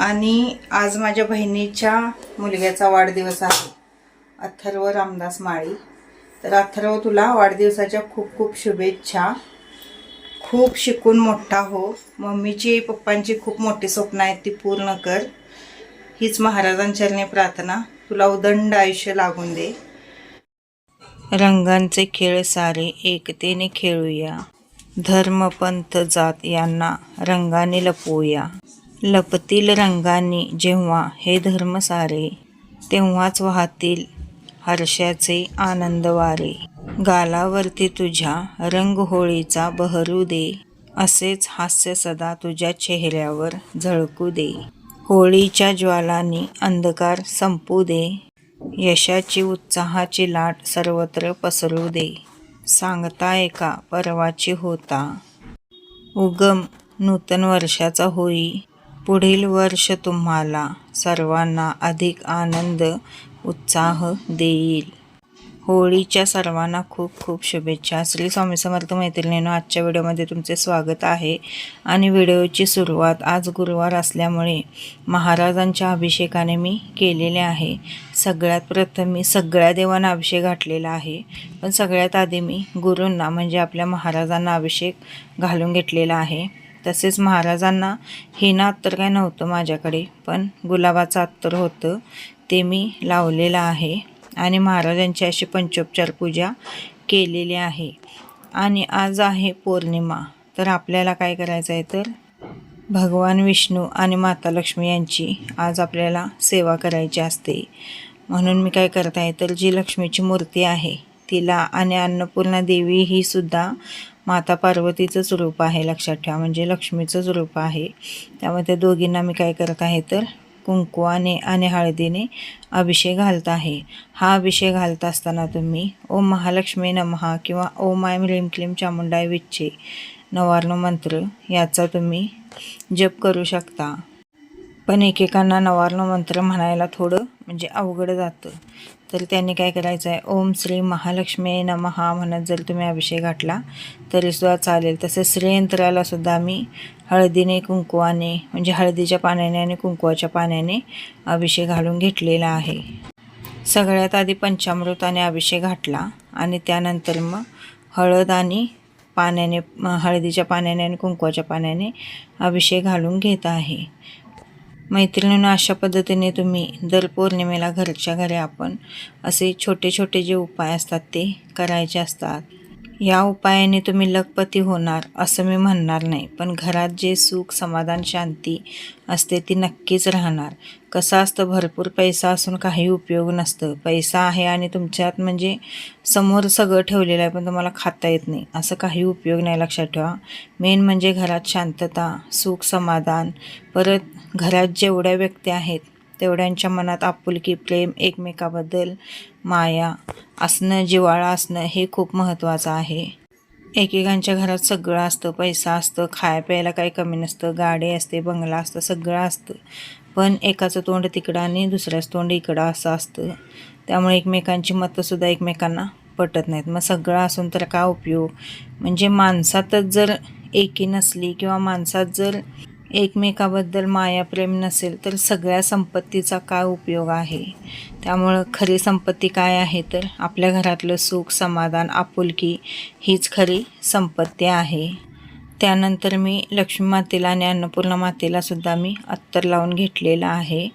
आणि आज माझ्या बहिणीच्या मुलग्याचा वाढदिवस आहे. अथर्व रामदास माळी. तर अथर्व तुला वाढदिवसाच्या खूप खूप शुभेच्छा. खूप शिकून मोठा हो. मम्मीची पप्पांची खूप मोठी स्वप्न आहेत ती पूर्ण कर. हीच महाराजांचरणी प्रार्थना. तुला उदंड आयुष्य लागून दे. रंगांचे खेळ सारे एकतेने खेळूया. धर्म पंथ जात यांना रंगाने लपवूया. लपतील रंगांनी जेव्हा हे धर्म सारे तेव्हाच वाहतील हर्षाचे आनंद वारे गालावरती तुझ्या रंग होळीचा बहरू दे असेच हास्य सदा तुझ्या चेहऱ्यावर झळकू दे. होळीच्या ज्वालांनी अंधकार संपू दे यशाची उत्साहाची लाट सर्वत्र पसरू दे. सांगता एका परवाची होता? उगम नूतन वर्षाचा होई पुढील वर्ष तुम्हाला सर्वांना अधिक आनंद उत्साह देईल. होळीच्या सर्वांना खूप खूप शुभेच्छा. श्री स्वामी समर्थ मैत्रिणीनं आजच्या व्हिडिओमध्ये तुमचे स्वागत आहे. आणि व्हिडिओची सुरुवात आज गुरुवार असल्यामुळे महाराजांच्या अभिषेकाने मी केलेले आहे. सगळ्यात प्रथम मी सगळ्या देवांना अभिषेक घातलेला आहे. पण सगळ्यात आधी मी गुरूंना म्हणजे आपल्या महाराजांना अभिषेक घालून घेतलेला आहे. तसेच महाराजांना हिना अत्तर काय नव्हतं माझ्याकडे पण गुलाबाचं अत्तर होतं. ते मी लावलेलं आहे आणि महाराजांची अशी पंचोपचार पूजा केलेली आहे. आणि आज आहे पौर्णिमा. तर आपल्याला काय करायचं आहे तर भगवान विष्णू आणि माता लक्ष्मी यांची आज आपल्याला सेवा करायची असते. म्हणून मी काय करत आहे तर जी लक्ष्मीची मूर्ती आहे तिला आणि अन्नपूर्णा देवी ही सुद्धा माता पार्वतीचंच रूप आहे लक्षात ठेवा. म्हणजे लक्ष्मीचंच रूप आहे. त्यामुळे त्या दोघींना मी काय करत आहे तर कुंकुवाने आणि हळदीने अभिषेक घालत आहे. हा अभिषेक घालत असताना तुम्ही ओम महालक्ष्मी नमहा किंवा ओम आय ह्रीम क्लीम चामुंडाय विच्छे नवार्ण मंत्र याचा तुम्ही जप करू शकता. पण एकेकांना नवार्ण मंत्र म्हणायला थोडं म्हणजे अवघड जातं. तर त्यांनी काय करायचं आहे ओम श्री महालक्ष्मी नमहा म्हणत जर तुम्ही अभिषेक घातला तरीसुद्धा चालेल. तसेच श्रीयंत्रालासुद्धा आम्ही मी हळदीने कुंकुवाने म्हणजे हळदीच्या पाण्याने आणि कुंकुवाच्या पाण्याने अभिषेक घालून घेतलेला आहे. सगळ्यात आधी पंचामृताने अभिषेक घातला आणि त्यानंतर मग हळद आणि पाण्याने हळदीच्या पाण्याने आणि कुंकुवाच्या पाण्याने अभिषेक घालून घेत आहे. मैत्रिणीनं अशा पद्धतीने तुम्ही दर पौर्णिमेला घरच्या घरी आपण असे छोटे छोटे जे उपाय असतात ते करायचे असतात. या उपायाने तुम्ही लखपती होणार असं मी म्हणणार नाही पण घरात जे सुख समाधान शांती असते ती नक्कीच राहणार. कसं असतं भरपूर पैसा असून काही उपयोग नसतं. पैसा आहे आणि तुमच्यात म्हणजे समोर सगळं ठेवलेलं आहे पण तुम्हाला खाता येत नाही. असं काही उपयोग नाही लक्षात ठेवा. मेन म्हणजे घरात शांतता सुख समाधान. परत घरात जेवढ्या व्यक्ती आहेत तेवढ्यांच्या मनात आपुलकी प्रेम एकमेकाबद्दल माया असणं जिवाळा असणं हे खूप महत्त्वाचं आहे. एकेकांच्या घरात सगळं असतं. पैसा असतं खाया प्यायला काही कमी नसतं. गाडी असते बंगला असतं सगळं असतं. पण एकाचं तोंड तिकडं आणि दुसऱ्याचं तोंड इकडं असं असतं. त्यामुळे एकमेकांची मतंसुद्धा एकमेकांना पटत नाहीत. मग सगळं असून तर काय उपयोग? म्हणजे माणसातच जर एकी नसली किंवा माणसात जर एकमेकाबद्दल मायाप्रेम नसेल तर सगळ्या संपत्तीचा काय उपयोग आहे? त्यामुळं खरी संपत्ती काय आहे तर आपल्या घरातलं सुख समाधान आपुलकी हीच खरी संपत्ती आहे. त्यानंतर मी लक्ष्मी मातेला आणि अन्नपूर्णा मातेलासुद्धा मी अत्तर लावून घेतलेलं आहे.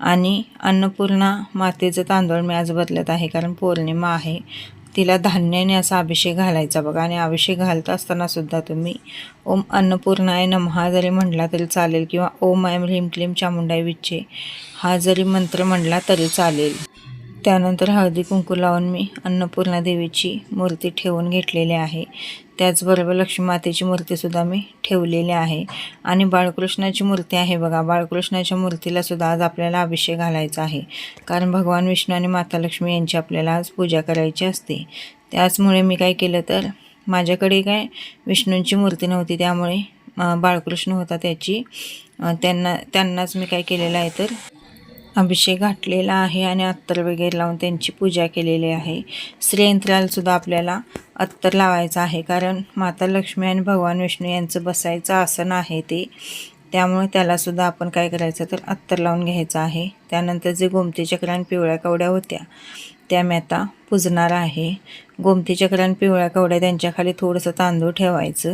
आणि अन्नपूर्णा मातेचं तांदूळ मी आज बदलत आहे कारण पौर्णिमा आहे. तिला धान्याने असा अभिषेक घालायचा बघा. आणि अभिषेक घालत असतानासुद्धा तुम्ही ओम अन्नपूर्णाय नमहा जरी म्हटला तरी चालेल किंवा ओम आय ह्रीम क्लीम चामुंडाय विच्चे हा जरी मंत्र म्हटला तरी चालेल. त्यानंतर हळदी कुंकू लावून मी अन्नपूर्णा देवीची मूर्ती ठेवून घेतलेली आहे. त्याचबरोबर लक्ष्मी मातेची मूर्तीसुद्धा मी ठेवलेली आहे. आणि बाळकृष्णाची मूर्ती आहे बघा. बाळकृष्णाच्या मूर्तीला सुद्धा आज आपल्याला अभिषेक घालायचा आहे. कारण भगवान विष्णू आणि माता लक्ष्मी यांची आपल्याला आज पूजा करायची असते. त्याचमुळे मी काय केलं तर माझ्याकडे काय विष्णूंची मूर्ती नव्हती त्यामुळे बाळकृष्ण होता त्याची. त्यांना त्यांनाच मी काय केलेलं आहे तर अभिषेक घातलेला आहे आणि अत्तर वगैरे लावून त्यांची पूजा केलेली आहे. श्रीयंत्रालासुद्धा आपल्याला अत्तर लावायचं आहे. कारण माता लक्ष्मी आणि भगवान विष्णू यांचं बसायचं आसन आहे ते. त्यामुळे त्यालासुद्धा आपण काय करायचं तर अत्तर लावून घ्यायचं आहे. त्यानंतर जे गोमती चक्र आणि पिवळ्या कवड्या होत्या त्या मी आता पुजणार आहे. गोमती चक्र आणि पिवळ्या कवड्या त्यांच्याखाली थोडंसं तांदूळ ठेवायचं.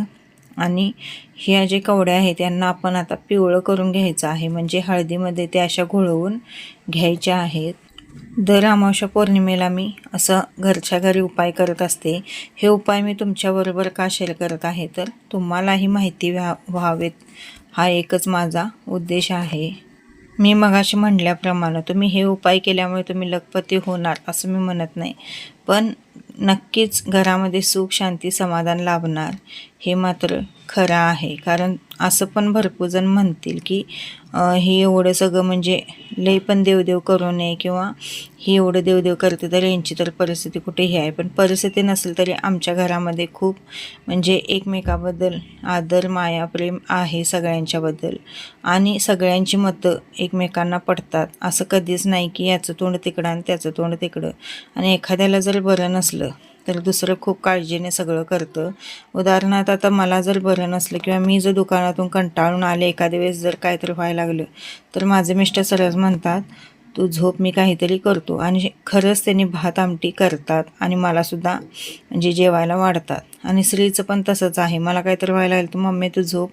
आणि ह्या जे कवड्या आहेत त्यांना आपण आता पिवळं करून घ्यायचं आहे. म्हणजे हळदीमध्ये त्या अशा घोळवून घ्यायच्या आहेत. दर अमावश्या पौर्णिमेला मी असं घरच्या घरी उपाय करत असते. हे उपाय मी तुमच्याबरोबर का शेअर करत आहे? तर तुम्हालाही माहिती व्हा व्हावेत. हा एकच माझा उद्देश आहे. मी मगाशी म्हटल्याप्रमाणे तुम्ही हे उपाय केल्यामुळे तुम्ही लखपती होणार असं मी म्हणत नाही. पण नक्कीच घरामध्ये सुख शांती समाधान लाभणार. हे मात्र खरं आहे. कारण असं पण भरपूर जण म्हणतील की हे एवढं सगळं म्हणजे लई पण देवदेव करू नये किंवा ही एवढं देवदेव करते तर यांची तर परिस्थिती कुठेही आहे. पण परिस्थिती नसेल तरी आमच्या घरामध्ये खूप म्हणजे एकमेकाबद्दल आदर माया प्रेम आहे सगळ्यांच्याबद्दल. आणि सगळ्यांची मतं एकमेकांना पडतात. असं कधीच नाही की याचं तोंड तिकडं आणि त्याचं तोंड तिकडं. आणि एखाद्याला जर बरं नसलं तर दुसरं खूप काळजीने सगळं करतं. उदाहरणार्थ आता मला जर बरं नसलं किंवा मी जर दुकानातून कंटाळून आले एखाद्या वेळेस जर काहीतरी व्हायला लागलं तर माझे मिस्टर सरळ म्हणतात तू झोप मी काहीतरी करतो. आणि खरंच त्यांनी भात आमटी करतात आणि मलासुद्धा म्हणजे जेवायला वाढतात. आणि स्त्रीचं पण तसंच आहे. मला काहीतरी व्हायला लागलं तर मम्मी तू झोप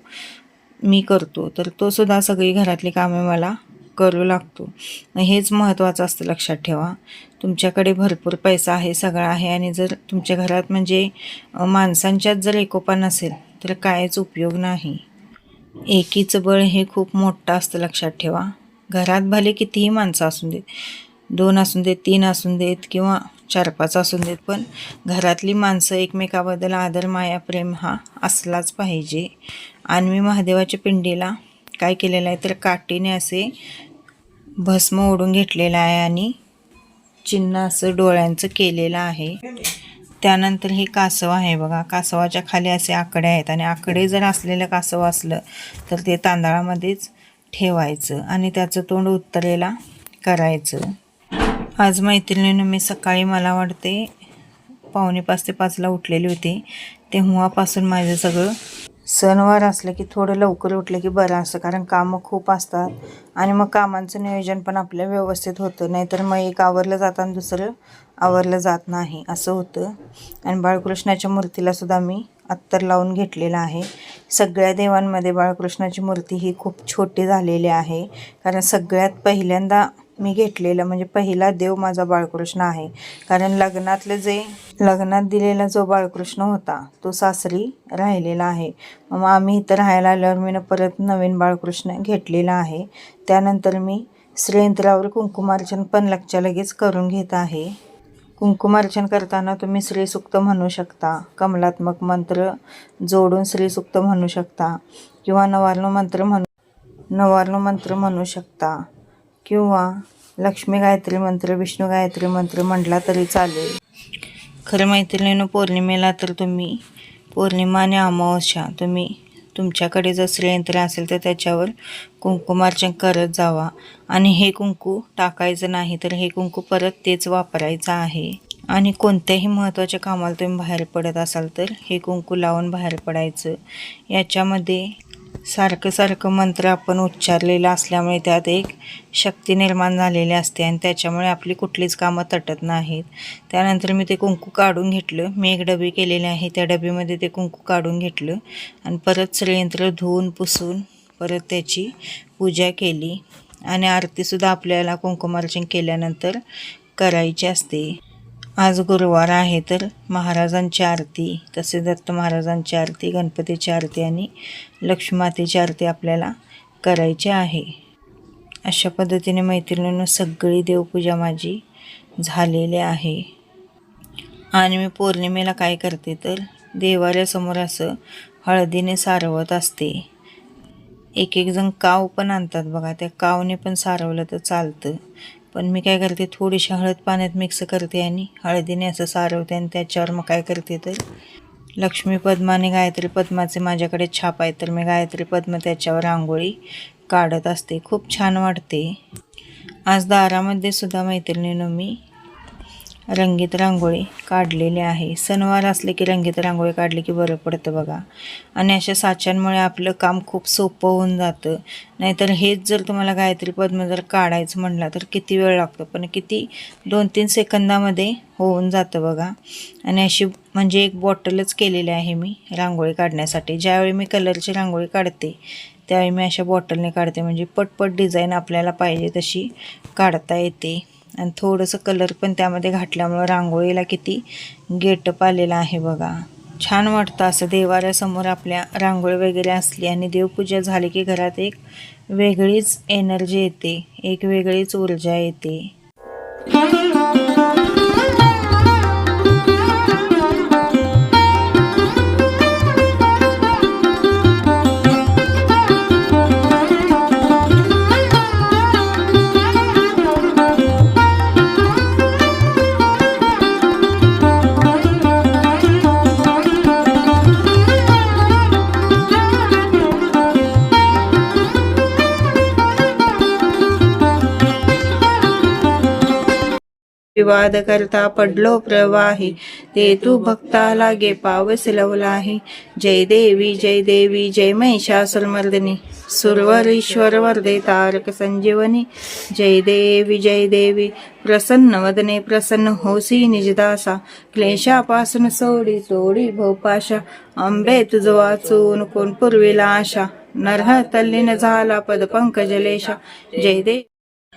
मी करतो. तर तो सुद्धा सगळी घरातली कामे मला करू लागतो. हेच महत्त्वाचं असतं लक्षात ठेवा. तुमच्याकडे भरपूर पैसा आहे सगळा आहे आणि जर तुमच्या घरात म्हणजे माणसांच्यात जर एकोपा नसेल तर कायच उपयोग नाही. एकीचं बळ हे खूप मोठं असतं लक्षात ठेवा. घरात भले कितीही माणसं असून देत दोन असून देत तीन असून देत किंवा चार पाच असून देत पण घरातली माणसं एकमेकाबद्दल आदर माया प्रेम हा असलाच पाहिजे. आणि मी महादेवाच्या पिंडीला काय केलेलं आहे तर काठीने असे भस्म ओढून घेतलेला आहे आणि चिन्ह असं डोळ्यांचं केलेलं आहे. त्यानंतर हे कासव आहे बघा. कासवाच्या खाली असे आकडे आहेत आणि आकडे जर असलेलं कासव असलं तर ते तांदळामध्येच ठेवायचं आणि त्याचं तोंड उत्तरेला करायचं. आज मैत्रिणीनं मी सकाळी मला वाटते पावणे पाच ते पाचला उठलेली होती. तेव्हापासून माझं सगळं सणवार असलं की थोडं लवकर उठलं की बरं असतं कारण कामं खूप असतात आणि मग कामांचं नियोजन पण आपल्या व्यवस्थित होतं. नाहीतर मग एक आवरलं जातं आणि दुसरं आवरलं जात नाही असं होतं. आणि बाळकृष्णाच्या मूर्तीला सुद्धा मी अत्तर लावून घेतलेलं आहे. सगळ्या देवांमध्ये बाळकृष्णाची मूर्ती ही खूप छोटी झालेली आहे कारण सगळ्यात पहिल्यांदा मी घेतलेलं म्हणजे पहिला देव माझा बाळकृष्ण आहे. कारण लग्नातलं जे लग्नात दिलेला जो बाळकृष्ण होता तो सासरी राहिलेला आहे. मग आम्ही इथं राहायला आल्यावर मी परत नवीन बाळकृष्ण घेतलेला आहे. त्यानंतर मी श्रीयंत्रावर कुंकुमार्चन पण लगच्या लगेच करून घेत आहे. कुंकुमार्चन करताना तुम्ही श्रीसुक्त म्हणू शकता कमलात्मक मंत्र जोडून श्रीसुक्त म्हणू शकता किंवा नवार्ण मंत्र म्हणू नवार्ण मंत्र म्हणू शकता. किंवा लक्ष्मी गायत्री मंत्र विष्णू गायत्री मंत्र म्हटला तरी चालेल. खरं मैत्रिणीनं पौर्णिमेला तर तुम्ही पौर्णिमा आणि अमावस्या तुम्ही तुमच्याकडे जर श्रेयंत्र असेल तर त्याच्यावर कुंकुमार्चन करत जावा. आणि हे कुंकू टाकायचं नाही तर हे कुंकू परत तेच वापरायचं आहे. आणि कोणत्याही महत्त्वाच्या कामाला तुम्ही बाहेर पडत असाल तर हे कुंकू लावून बाहेर पडायचं. याच्यामध्ये सारखं सारखं मंत्र आपण उच्चारलेलं असल्यामुळे त्यात एक शक्ती निर्माण झालेली असते आणि त्याच्यामुळे आपली कुठलीच कामं तटत नाहीत. त्यानंतर मी ते कुंकू काढून घेतलं. मी एक डबी केलेली आहे. त्या डबीमध्ये ते कुंकू काढून घेतलं आणि परत श्रीयंत्र धुवून पुसून परत त्याची पूजा केली. आणि आरतीसुद्धा आपल्याला कुंकुमार्चन केल्यानंतर करायची असते. आज गुरुवार आहे तर महाराजांची आरती तसे दत्त महाराजांची आरती गणपतीची आरती आणि लक्ष्मीमातेची आरती आपल्याला करायची आहे. अशा पद्धतीने मैत्रिणीनं सगळी देवपूजा माझी झालेली आहे. आणि मी पौर्णिमेला काय करते तर देवाऱ्यासमोर असं हळदीने सारवत असते. एक एक जण काव पण आणतात बघा त्या कावने पण सारवलं तर चालतं. पण मी काय करते थोडीशी हळद पाण्यात मिक्स करते आणि हळदीने असं सारवते आणि त्याच्यावर मग काय करते तर. लक्ष्मी पद्मा आणि गायत्री पद्माचे माझ्याकडे छाप आहे तर मी गायत्री पद्म त्याच्यावर रांगोळी काढत असते. खूप छान वाटते. आज दारामध्ये सुद्धा मैत्रिणीनं मी रंगीत रांगोळी काढलेली आहे. सणवार असले की रंगीत रांगोळी काढली की बरं पडतं बघा. आणि अशा साच्यांमुळे आपलं काम खूप सोपं होऊन जातं. नाहीतर हेच जर तुम्हाला गायत्री पद्म जर काढायचं म्हटलं तर किती वेळ लागतो? पण किती दोन तीन सेकंदामध्ये होऊन जातं बघा. आणि अशी म्हणजे एक बॉटलच केलेली आहे मी रांगोळी काढण्यासाठी. ज्यावेळी मी कलरची रांगोळी काढते त्यावेळी मी अशा बॉटलने काढते. म्हणजे पटपट डिझाईन आपल्याला पाहिजे तशी काढता येते. आणि थोडंसं कलर पण त्यामध्ये घातल्यामुळं रांगोळीला किती गेटअप आलेला आहे बघा. छान वाटतं असं देवाऱ्यासमोर आपल्या रांगोळी वगैरे असली आणि देवपूजा झाली की घरात एक वेगळीच एनर्जी येते एक वेगळीच ऊर्जा येते. विवाद करता पडलो प्रवाही ते तू भक्ता लागे पावस लवलाही जय देवी जय देवी जय महिषासुरमर्दिनी सुरवर ईश्वर वरदे तारक संजीवनी. जय देवी जय देवी प्रसन्न वदने प्रसन्न होसी निजदासा क्लेशापासून सोडी सोडी भोपाशा. अंबे तुझ वाचून कोण पूर्वीला आशा? नरह तल्लीन झाला पद पंकजलेशा. जय देव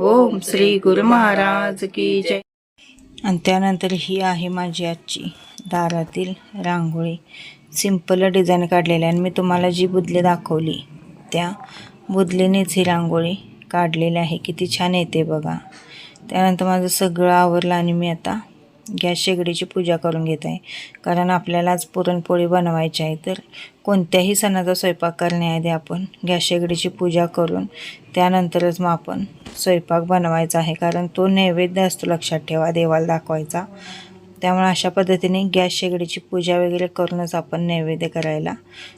ओम श्री गुरु महाराज की जय. आणि त्यानंतर ही आहे माझी आजची दारातील रांगोळी. सिंपल डिझाईन काढलेली आहे आणि मी तुम्हाला जी बुदली दाखवली त्या बुदलीनेच ही रांगोळी काढलेली आहे. किती छान येते बघा. त्यानंतर माझं सगळं आवरलं आणि मी आता गॅस शेगडीची पूजा करून घेत आहे. कारण आपल्याला आज पुरणपोळी बनवायची आहे. तर कोणत्याही सणाचा स्वयंपाक करण्याआधी आपण गॅस शेगडीची पूजा करून त्यानंतरच मग आपण स्वयंपाक बनवायचा आहे. कारण तो नैवेद्य असतो लक्षात ठेवा देवाला दाखवायचा. त्यामुळे अशा पद्धतीने गॅस शेगडीची पूजा वगैरे करूनच आपण नैवेद्य करायला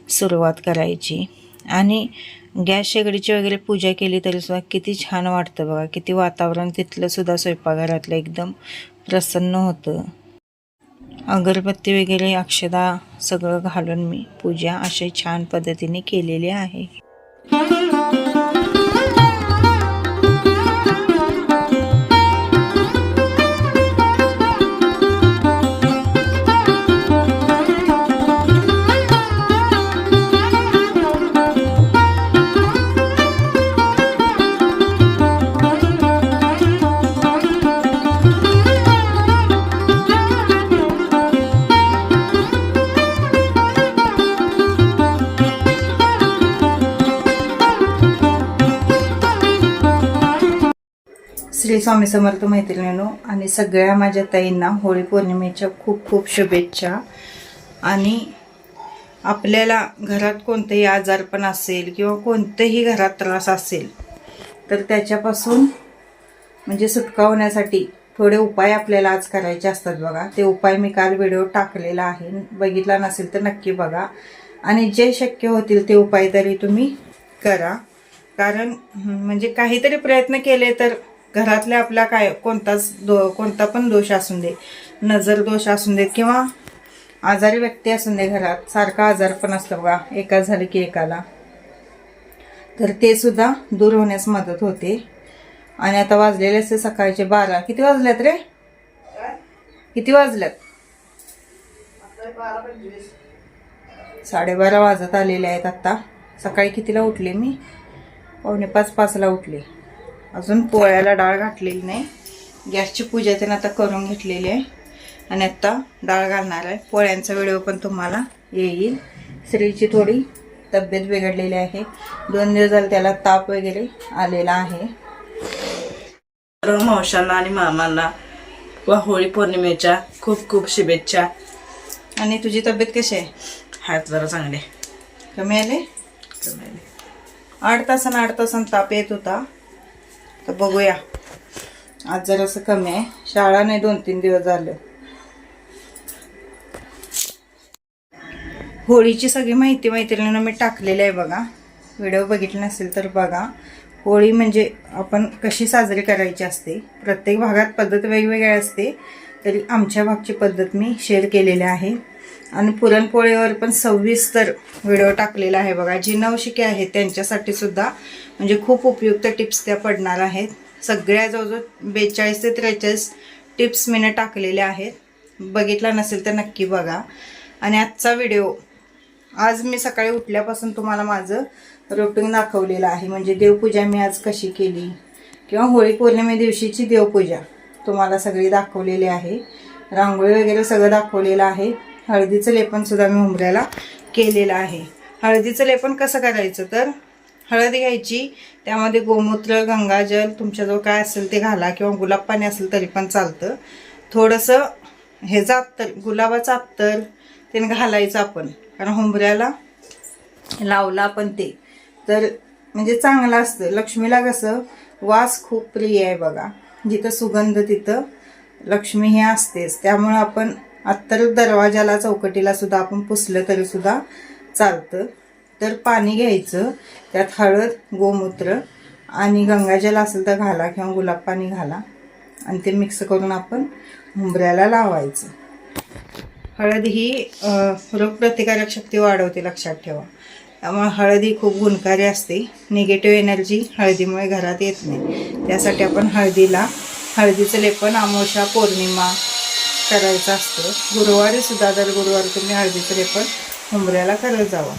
सुरुवात करायची. आणि गॅस शेगडीची वगैरे पूजा केली तरीसुद्धा किती छान वाटतं बघा. किती वातावरण तिथलंसुद्धा स्वयंपाकघरातलं एकदम प्रसन्न होतं. अगरबत्ती वगैरे अक्षदा सगळं घालून मी पूजा अशी छान पद्धतीने केलेली आहे. स्वामी समर्थ मैत्रिणीनो आणि सगळ्या माझ्या ताईंना होळी पौर्णिमेच्या खूप खूप शुभेच्छा. आणि आपल्याला घरात कोणतंही आजारपण असेल किंवा कोणतेही घरात त्रास असेल तर त्याच्यापासून म्हणजे सुटका होण्यासाठी थोडे उपाय आपल्याला आज करायचे असतात बघा. ते उपाय मी काल व्हिडिओ टाकलेला आहे. बघितला नसेल तर नक्की बघा. आणि जे शक्य होतील ते उपाय तरी तुम्ही करा. कारण म्हणजे काहीतरी प्रयत्न केले तर घरातल्या आपला काय कोणताच दो कोणता पण दोष असून दे नजर दोष असून देत किंवा आजारी व्यक्ती असून दे घरात सारखा आजार पण असतो बघा एका झालं की एकाला. तर ते सुद्धा दूर होण्यास मदत होते. आणि आता वाजलेले असते सकाळचे बारा. किती वाजल्यात रे? किती वाजल्यात? साडेबारा वाजत आलेले आहेत आत्ता सकाळी कितीला उठले मी? पावणे पाच पाचला उठले. अजून पोळ्याला डाळ घातलेली नाही. गॅसची पूजा त्यानं आता करून घेतलेली आहे. आणि आत्ता डाळ घालणार आहे. पोळ्यांचा व्हिडिओ पण तुम्हाला येईल. स्त्रीची थोडी तब्येत बिघडलेली आहे. दोन दिवस झाले त्याला ताप वगैरे आलेला आहे. सर्व मावशांना आणि मामांना व होळी पौर्णिमेच्या खूप खूप शुभेच्छा. आणि तुझी तब्येत कशी आहे? आहेत जरा चांगले कमी आले. आठ तासानं आठ तासानं ताप येत होता. तर बघूया. आज जरासं कमी आहे. शाळा नाही दोन तीन दिवस झाले. होळीची सगळी माहिती मैत्रिणीनं मी टाकलेली आहे बघा. व्हिडिओ बघितला नसेल तर बघा. होळी म्हणजे आपण कशी साजरी करायची असते? प्रत्येक भागात पद्धत वेगवेगळी असते. तरी आमच्या भागची पद्धत मी शेअर केलेली आहे. आणि पुरणपोळीवर पण सविस्तर व्हिडिओ टाकलेला आहे बघा. जी नवशिके आहेत त्यांच्यासाठी सुद्धा म्हणजे खूप उपयुक्त टिप्स त्या पडणार आहेत. सगळ्या जवळजवळ बेचाळीस ते त्रेचाळीस टिप्स मीनं टाकलेल्या आहेत. बघितला नसेल तर नक्की बघा. आणि आजचा व्हिडिओ आज मी सकाळी उठल्यापासून तुम्हाला माझं रुटीन दाखवलेलं आहे. म्हणजे देवपूजा मी आज कशी केली किंवा होळी पौर्णिमे दिवशीची देवपूजा तुम्हाला सगळी दाखवलेली आहे. रांगोळी वगैरे सगळं दाखवलेलं आहे. हळदीचं लेपन सुद्धा मी उमऱ्याला केलेलं आहे. हळदीचं लेपन कसं करायचं तर हळद घ्यायची त्यामध्ये गोमूत्र गंगाजल तुमच्याजवळ काय असेल ते घाला किंवा गुलाब पाणी असेल तरी पण चालतं. थोडंसं हे अत्तर गुलाबाचं अत्तर ते घालायचं आपण. कारण हुंबऱ्याला लावलं आपण ते. तर म्हणजे चांगलं असतं. लक्ष्मीला कसं वास खूप प्रिय आहे बघा. जिथं सुगंध तिथं लक्ष्मी हे असतेच. त्यामुळं आपण अत्तर दरवाजाला चौकटीला सुद्धा आपण पुसलं तरी सुद्धा चालतं. तर पाणी घ्यायचं त्यात हळद गोमूत्र आणि गंगाजल असेल तर घाला किंवा गुलाब पाणी घाला. आणि ते मिक्स करून आपण उंबऱ्याला लावायचं. हळद ही रोगप्रतिकारक शक्ती वाढवते लक्षात ठेवा. त्यामुळे हळद ही खूप गुणकारी असते. निगेटिव्ह एनर्जी हळदीमुळे घरात येत नाही. त्यासाठी आपण हळदीला हळदीचं लेपन अमावस्या पौर्णिमा करायचं असतं. गुरुवारी सुद्धा दर गुरुवारी तुम्ही हळदीचं लेपन उमऱ्याला करत जावं.